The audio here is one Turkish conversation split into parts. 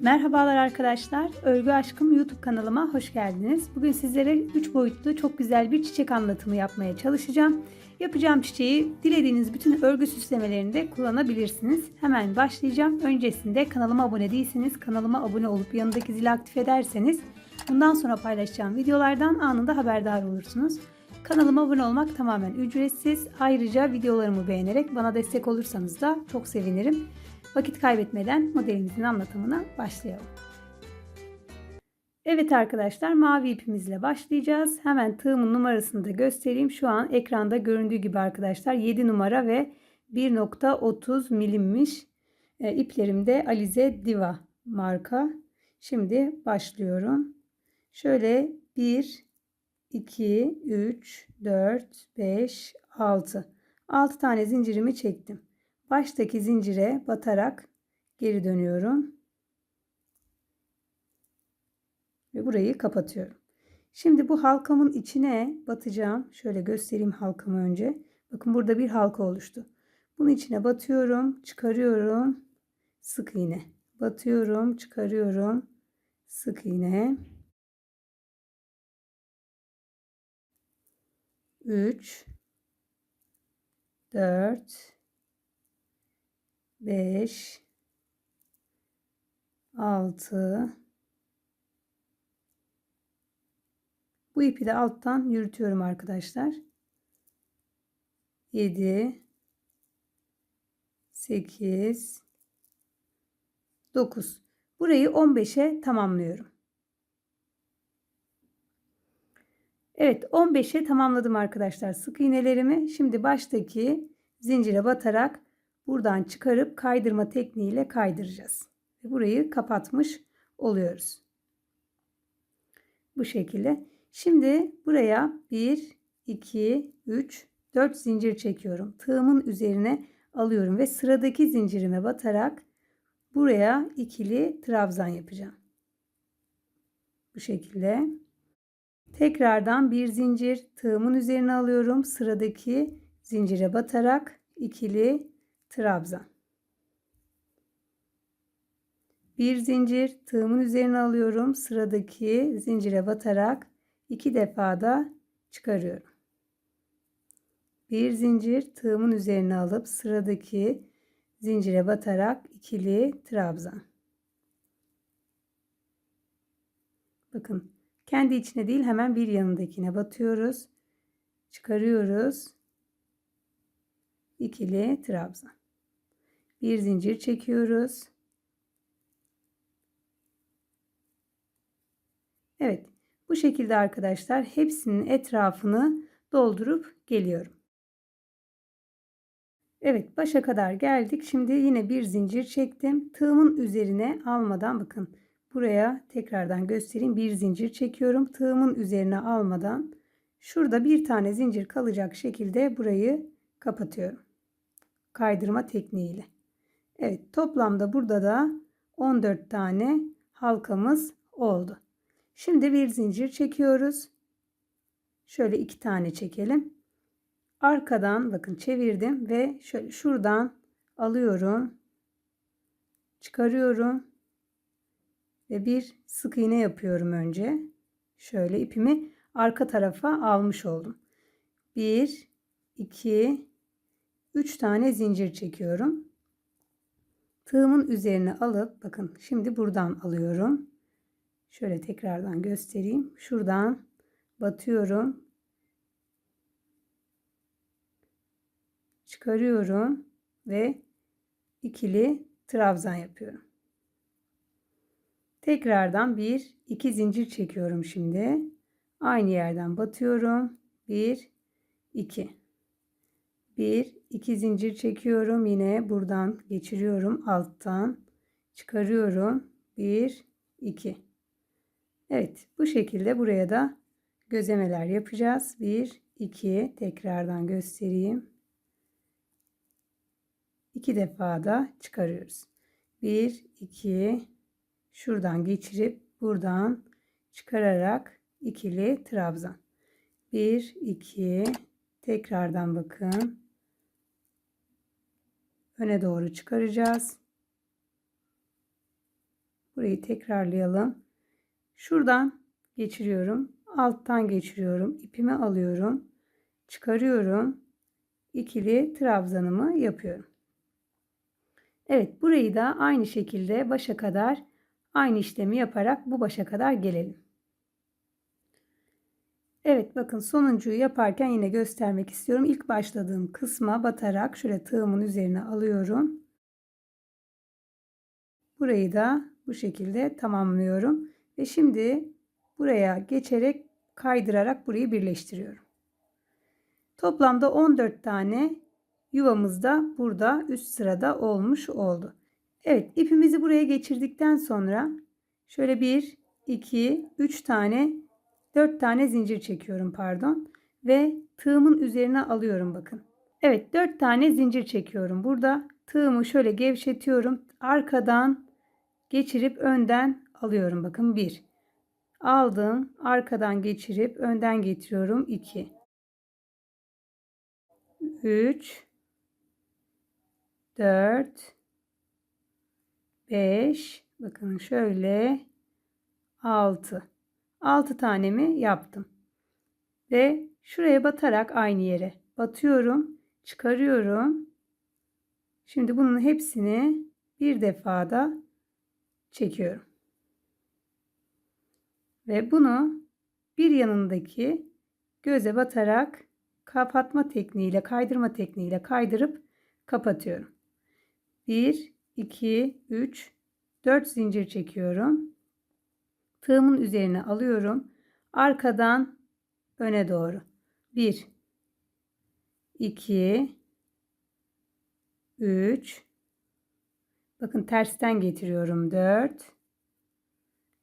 Merhabalar arkadaşlar. Örgü Aşkım YouTube kanalıma hoş geldiniz. Bugün sizlere 3 boyutlu çok güzel bir çiçek anlatımı yapmaya çalışacağım. Yapacağım çiçeği dilediğiniz bütün örgü süslemelerinde kullanabilirsiniz. Hemen başlayacağım. Öncesinde kanalıma abone değilseniz kanalıma abone olup yanındaki zili aktif ederseniz bundan sonra paylaşacağım videolardan anında haberdar olursunuz. Kanalıma abone olmak tamamen ücretsiz. Ayrıca videolarımı beğenerek bana destek olursanız da çok sevinirim. Vakit kaybetmeden modelimizin anlatımına başlayalım. Evet arkadaşlar mavi ipimizle başlayacağız. Hemen tığımın numarasını da göstereyim. Şu an ekranda göründüğü gibi arkadaşlar 7 numara ve 1.30 milimmiş. E, iplerim de Alize Diva marka. Şimdi başlıyorum. Şöyle 1, 2, 3, 4, 5, 6. 6 tane zincirimi çektim. Baştaki zincire batarak geri dönüyorum. Ve burayı kapatıyorum. Şimdi bu halkamın içine batacağım. Şöyle göstereyim halkamı önce. Bakın burada bir halka oluştu. Bunun içine batıyorum, çıkarıyorum. Sık iğne. Batıyorum, çıkarıyorum. Sık iğne. 3 4 5 6 Bu ipi de alttan yürütüyorum arkadaşlar. 7 8 9 Burayı 15'e tamamlıyorum. Evet 15'e tamamladım arkadaşlar sık iğnelerimi. Şimdi baştaki zincire batarak buradan çıkarıp kaydırma tekniğiyle kaydıracağız. Burayı kapatmış oluyoruz. Bu şekilde. Şimdi buraya 1, 2, 3, 4 zincir çekiyorum. Tığımın üzerine alıyorum ve sıradaki zincirime batarak buraya ikili trabzan yapacağım. Bu şekilde. Tekrardan bir zincir tığımın üzerine alıyorum. Sıradaki zincire batarak ikili trabzan. Bir zincir tığımın üzerine alıyorum. Sıradaki zincire batarak iki defa da çıkarıyorum. Bir zincir tığımın üzerine alıp sıradaki zincire batarak ikili trabzan. Bakın kendi içine değil hemen bir yanındakine batıyoruz. Çıkarıyoruz. İkili trabzan. Bir zincir çekiyoruz. Evet. Bu şekilde arkadaşlar hepsinin etrafını doldurup geliyorum. Evet başa kadar geldik. Şimdi yine bir zincir çektim. Tığımın üzerine almadan bakın buraya tekrardan göstereyim. Bir zincir çekiyorum. Tığımın üzerine almadan şurada bir tane zincir kalacak şekilde burayı kapatıyorum. Kaydırma tekniğiyle. Evet toplamda burada da 14 tane halkamız oldu. Şimdi bir zincir çekiyoruz. Şöyle iki tane çekelim. Arkadan bakın çevirdim ve şöyle şuradan alıyorum. Çıkarıyorum. Ve bir sık iğne yapıyorum önce. Şöyle ipimi arka tarafa almış oldum. 1 2 3 tane zincir çekiyorum. Tığımın üzerine alıp bakın şimdi buradan alıyorum. Şöyle tekrardan göstereyim. Şuradan batıyorum. Çıkarıyorum ve ikili trabzan yapıyorum. Tekrardan bir iki zincir çekiyorum şimdi. Aynı yerden batıyorum. Bir iki. Bir iki zincir çekiyorum. Yine buradan geçiriyorum alttan. Çıkarıyorum. Bir iki. Evet bu şekilde buraya da gözemeler yapacağız. 1 2 tekrardan göstereyim. 2 defa da çıkarıyoruz. 1 2 şuradan geçirip buradan çıkararak ikili trabzan. 1 2 tekrardan bakın. Öne doğru çıkaracağız. Burayı tekrarlayalım. Şuradan geçiriyorum. Alttan geçiriyorum. ipimi alıyorum. Çıkarıyorum. İkili trabzanımı yapıyorum. Evet burayı da aynı şekilde başa kadar aynı işlemi yaparak bu başa kadar gelelim. Evet bakın sonuncuyu yaparken yine göstermek istiyorum. İlk başladığım kısma batarak şöyle tığımın üzerine alıyorum. Burayı da bu şekilde tamamlıyorum. Ve şimdi buraya geçerek kaydırarak burayı birleştiriyorum. Toplamda 14 tane yuvamız da burada üst sırada olmuş oldu. Evet ipimizi buraya geçirdikten sonra şöyle 1, 2, 3 tane 4 tane zincir çekiyorum pardon. Ve tığımın üzerine alıyorum bakın. Evet 4 tane zincir çekiyorum. Burada tığımı şöyle gevşetiyorum. Arkadan geçirip önden alıyorum. Bakın 1. Aldım. Arkadan geçirip önden getiriyorum. 2. 3 4 5 bakın şöyle 6 6 tanemi yaptım. Ve şuraya batarak aynı yere batıyorum çıkarıyorum. Şimdi bunun hepsini bir defada çekiyorum. Ve bunu bir yanındaki göze batarak kapatma tekniğiyle kaydırma tekniğiyle kaydırıp kapatıyorum. 1, 2, 3, 4 zincir çekiyorum. Tığımın üzerine alıyorum. Arkadan öne doğru. 1, 2, 3, bakın tersten getiriyorum 4,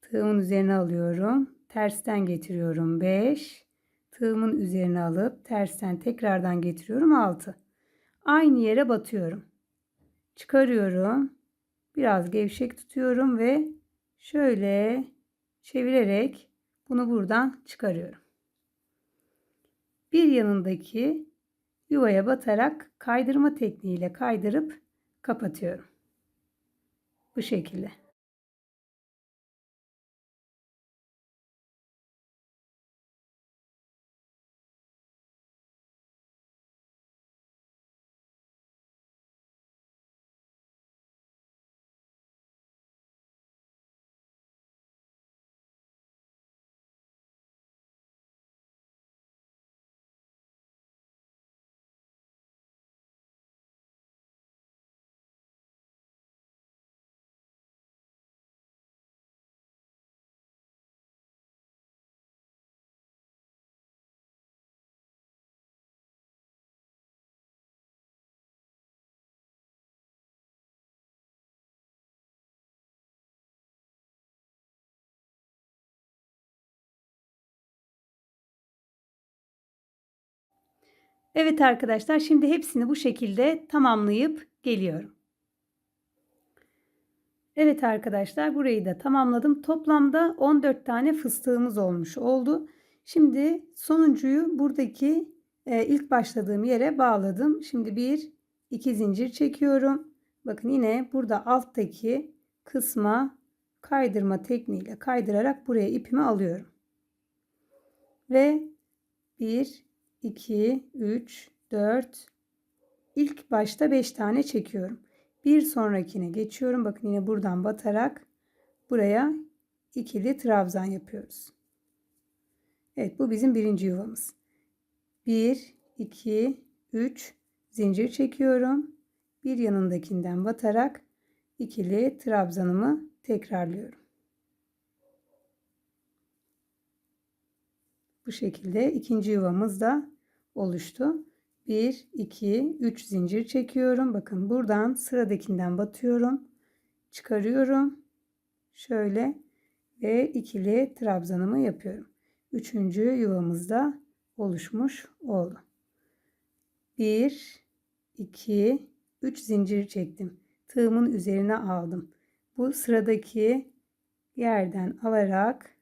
tığımın üzerine alıyorum. Tersten getiriyorum 5, tığımın üzerine alıp tersten tekrardan getiriyorum 6. Aynı yere batıyorum çıkarıyorum. Biraz gevşek tutuyorum ve şöyle çevirerek bunu buradan çıkarıyorum. Bir yanındaki yuvaya batarak kaydırma tekniğiyle kaydırıp kapatıyorum. Bu şekilde. Evet arkadaşlar şimdi hepsini bu şekilde tamamlayıp geliyorum. Evet arkadaşlar burayı da tamamladım. Toplamda 14 tane fıstığımız olmuş oldu. Şimdi sonuncuyu buradaki e, ilk başladığım yere bağladım. Şimdi bir iki zincir çekiyorum. Bakın yine burada alttaki kısma kaydırma tekniğiyle kaydırarak buraya ipimi alıyorum. Ve 1 2, 3, 4. İlk başta 5 tane çekiyorum. Bir sonrakine geçiyorum. Bakın yine buradan batarak buraya ikili trabzan yapıyoruz. Evet bu bizim birinci yuvamız. 1, 2, 3 zincir çekiyorum. Bir yanındakinden batarak ikili trabzanımı tekrarlıyorum. Bu şekilde ikinci yuvamız da oluştu. 1, 2, 3 zincir çekiyorum. Bakın buradan sıradakinden batıyorum. Çıkarıyorum. Şöyle ve ikili trabzanımı yapıyorum. Üçüncü yuvamızda oluşmuş oldu. 1, 2, 3 zincir çektim. Tığımın üzerine aldım. Bu sıradaki yerden alarak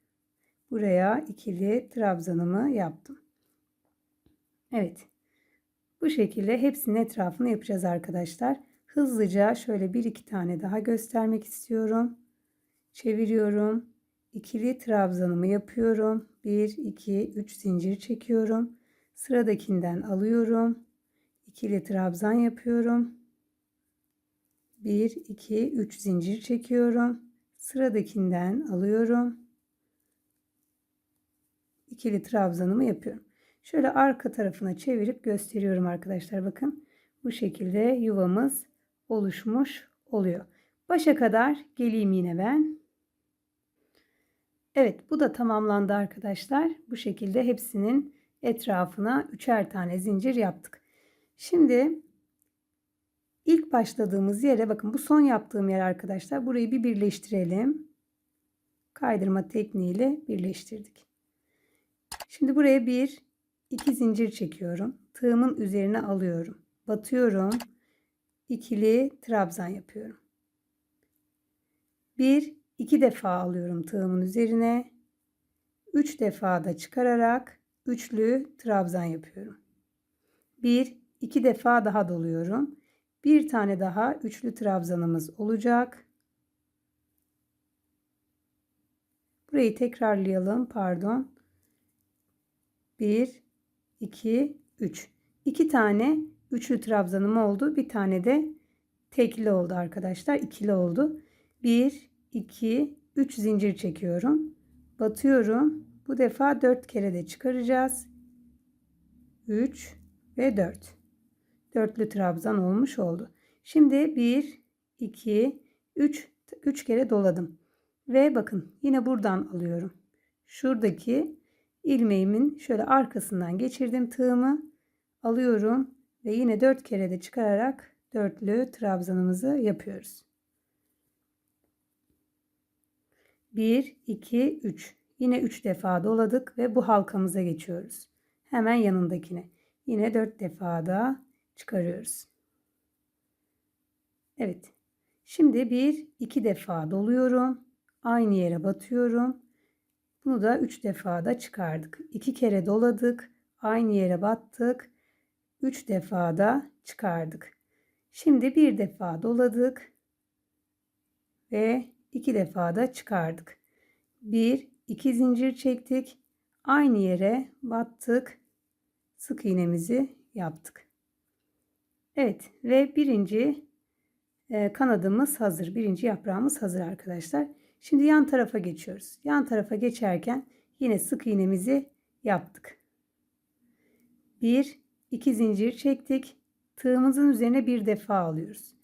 buraya ikili trabzanımı yaptım. Evet. Bu şekilde hepsinin etrafını yapacağız arkadaşlar. Hızlıca şöyle bir iki tane daha göstermek istiyorum. çeviriyorum. İkili trabzanımı yapıyorum. 1 2 3 zincir çekiyorum. Sıradakinden alıyorum. İkili trabzan yapıyorum. 1 2 3 zincir çekiyorum. Sıradakinden alıyorum. İkili trabzanımı yapıyorum. Şöyle arka tarafına çevirip gösteriyorum arkadaşlar. Bakın bu şekilde yuvamız oluşmuş oluyor. Başa kadar geleyim yine ben. Evet bu da tamamlandı arkadaşlar. Bu şekilde hepsinin etrafına üçer tane zincir yaptık. Şimdi ilk başladığımız yere bakın bu son yaptığım yer arkadaşlar. Burayı bir birleştirelim. Kaydırma tekniğiyle birleştirdik. Şimdi buraya bir iki zincir çekiyorum. Tığımın üzerine alıyorum. Batıyorum. ikili trabzan yapıyorum. Bir iki defa alıyorum tığımın üzerine. Üç defa da çıkararak üçlü trabzan yapıyorum. Bir iki defa daha doluyorum. Bir tane daha üçlü trabzanımız olacak. Burayı tekrarlayalım. Pardon. 1 2 3. 2 tane üçlü trabzanım oldu. Bir tane de tekli oldu arkadaşlar. İkili oldu. 1 2 3 zincir çekiyorum. Batıyorum. Bu defa 4 kere de çıkaracağız. 3 ve 4. Dörtlü trabzan olmuş oldu. Şimdi 1 2 3 3 kere doladım. Ve bakın yine buradan alıyorum. Şuradaki ilmeğimin şöyle arkasından geçirdim tığımı. Alıyorum ve yine 4 kere de çıkararak dörtlü trabzanımızı yapıyoruz. 1 2 3 yine 3 defa doladık ve bu halkamıza geçiyoruz. Hemen yanındakine. Yine 4 defa da çıkarıyoruz. Evet. Şimdi bir iki defa doluyorum. Aynı yere batıyorum. Bunu da üç defa da çıkardık. İki kere doladık. Aynı yere battık. Üç defa da çıkardık. Şimdi bir defa doladık. Ve iki defa da çıkardık. Bir, iki zincir çektik. Aynı yere battık. Sık iğnemizi yaptık. Evet ve birinci e, kanadımız hazır. Birinci yaprağımız hazır arkadaşlar. Şimdi yan tarafa geçiyoruz. Yan tarafa geçerken yine sık iğnemizi yaptık. Bir, iki zincir çektik. Tığımızın üzerine bir defa alıyoruz.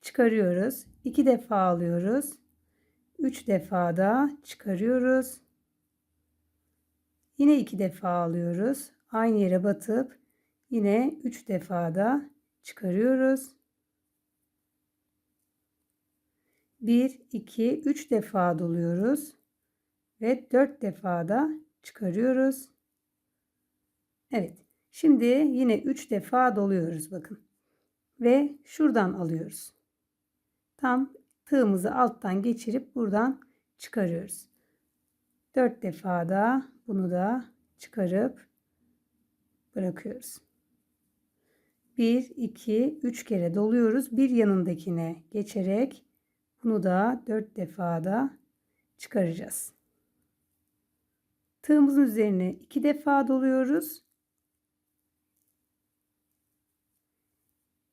Çıkarıyoruz. iki defa alıyoruz. Üç defa da çıkarıyoruz. Yine iki defa alıyoruz. Aynı yere batıp yine üç defa da çıkarıyoruz. 1, 2, 3 defa doluyoruz. Ve 4 defa da çıkarıyoruz. Evet. Şimdi yine 3 defa doluyoruz bakın. Ve şuradan alıyoruz. Tam tığımızı alttan geçirip buradan çıkarıyoruz. 4 defa da bunu da çıkarıp bırakıyoruz. 1, 2, 3 kere doluyoruz. Bir yanındakine geçerek bunu da 4 defa da çıkaracağız. Tığımızın üzerine 2 defa doluyoruz.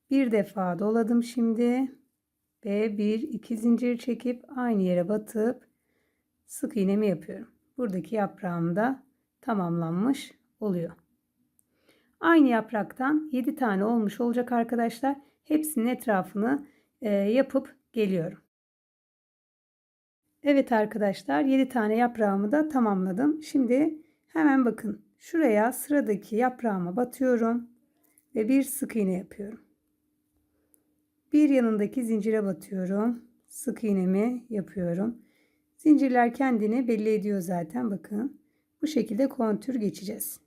Bir defa doladım şimdi ve bir iki zincir çekip aynı yere batıp sık iğnemi yapıyorum. Buradaki yaprağım da tamamlanmış oluyor. Aynı yapraktan 7 tane olmuş olacak arkadaşlar. Hepsinin etrafını e, yapıp geliyorum. Evet arkadaşlar 7 tane yaprağımı da tamamladım. Şimdi hemen bakın şuraya sıradaki yaprağıma batıyorum ve bir sık iğne yapıyorum. Bir yanındaki zincire batıyorum. Sık iğnemi yapıyorum. Zincirler kendini belli ediyor zaten bakın. Bu şekilde kontür geçeceğiz.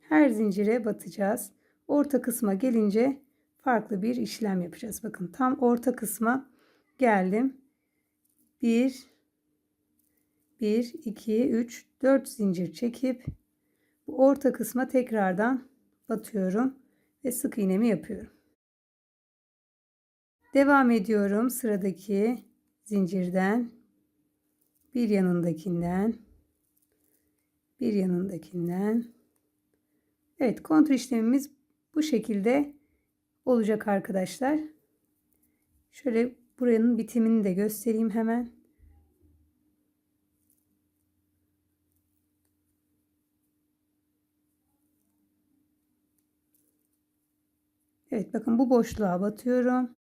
Her zincire batacağız. Orta kısma gelince farklı bir işlem yapacağız. Bakın tam orta kısma geldim. 1 1 2 3 4 zincir çekip bu orta kısma tekrardan batıyorum ve sık iğnemi yapıyorum. Devam ediyorum sıradaki zincirden bir yanındakinden bir yanındakinden Evet kontrol işlemimiz bu şekilde olacak arkadaşlar. Şöyle buranın bitimini de göstereyim hemen. Evet bakın bu boşluğa batıyorum.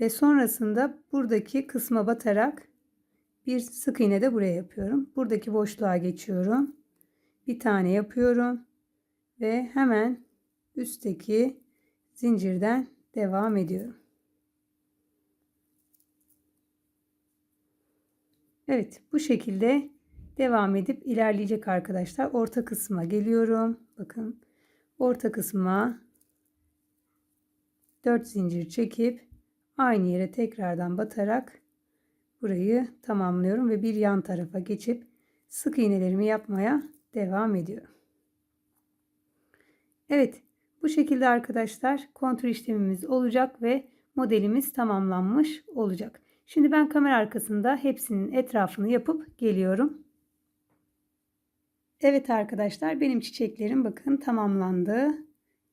Ve sonrasında buradaki kısma batarak bir sık iğne de buraya yapıyorum. Buradaki boşluğa geçiyorum. Bir tane yapıyorum. Ve hemen üstteki zincirden devam ediyorum. Evet bu şekilde devam edip ilerleyecek arkadaşlar. Orta kısma geliyorum. Bakın orta kısma 4 zincir çekip aynı yere tekrardan batarak burayı tamamlıyorum ve bir yan tarafa geçip sık iğnelerimi yapmaya devam ediyorum. Evet bu şekilde arkadaşlar kontrol işlemimiz olacak ve modelimiz tamamlanmış olacak. Şimdi ben kamera arkasında hepsinin etrafını yapıp geliyorum. Evet arkadaşlar benim çiçeklerim bakın tamamlandı.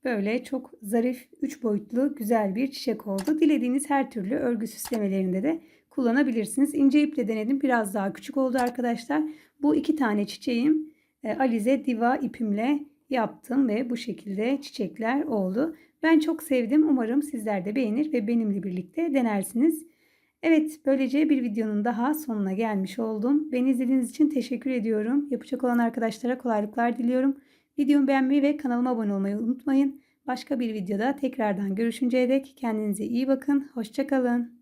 Böyle çok zarif 3 boyutlu güzel bir çiçek oldu. Dilediğiniz her türlü örgü süslemelerinde de kullanabilirsiniz. İnce iple denedim. Biraz daha küçük oldu arkadaşlar. Bu iki tane çiçeğim e, Alize Diva ipimle yaptım ve bu şekilde çiçekler oldu. Ben çok sevdim. Umarım sizler de beğenir ve benimle birlikte denersiniz. Evet böylece bir videonun daha sonuna gelmiş oldum. Beni izlediğiniz için teşekkür ediyorum. Yapacak olan arkadaşlara kolaylıklar diliyorum. Videomu beğenmeyi ve kanalıma abone olmayı unutmayın. Başka bir videoda tekrardan görüşünceye dek kendinize iyi bakın. Hoşçakalın.